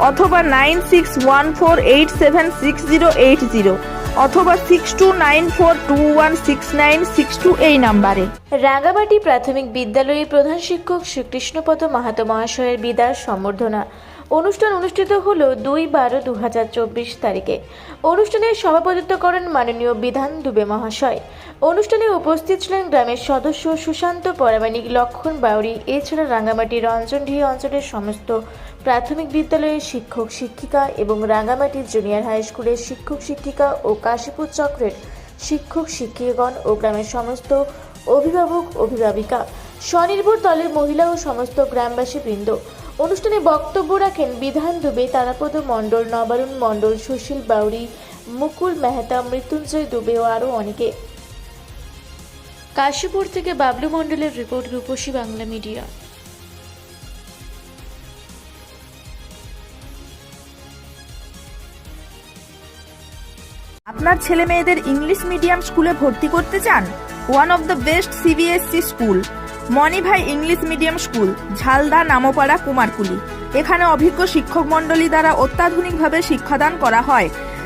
অথবা nine six one four eight seven six zero eight zero অথবা six two nine four two one six nine six two এই নাম্বারে। রাঙ্গামাটি প্রাথমিক বিদ্যালয়ের প্রধান শিক্ষক শ্রীকৃষ্ণপদ মাহাতো মহাশয়ের বিদায় সম্বর্ধনা। অনুষ্ঠান অনুষ্ঠিত হল দুই বারো দু হাজার চব্বিশ তারিখে। অনুষ্ঠানে সভাপতিত্ব করেন মাননীয় বিধান দুবে মহাশয়। অনুষ্ঠানে উপস্থিত ছিলেন গ্রামের সদস্য সুশান্ত পরামানিক লক্ষণ বাউরি, এছাড়া রাঙ্গামাটি রঞ্জনডি অঞ্চলের সমস্ত প্রাথমিক বিদ্যালয়ের শিক্ষক, শিক্ষিকা এবং রাঙ্গামাটি জুনিয়র হাই স্কুলের শিক্ষক, শিক্ষিকা ও কাশীপুর চক্রের শিক্ষক, শিক্ষিকাগণ ও গ্রামের সমস্ত অভিভাবক, অভিভাবিকা, স্বনির্ভর দলের মহিলা ও সমস্ত গ্রামবাসী বৃন্দ অনুষ্ঠানে বক্তব্য রাখেন বিধান দুবে তারাপদ মণ্ডল, নবারুণ মণ্ডল, সুশীল বাউরি, মুকুল মেহতা, মৃত্যুঞ্জয় দুবে ও আরও অনেকে। কাশীপুর থেকে বাবলু মণ্ডলের রিপোর্ট রূপসী বাংলা মিডিয়া। আপনার ছেলে মেয়েদের ইংলিশ মিডিয়াম স্কুলে ভর্তি করতে চান? One of the best CBSE school Manibhai English medium school, Jhalda Nampara Kumarkuli. এখানে অভিজ্ঞ শিক্ষক মণ্ডলী দ্বারা অত্যাধুনিকভাবে শিক্ষাদান করা হয়।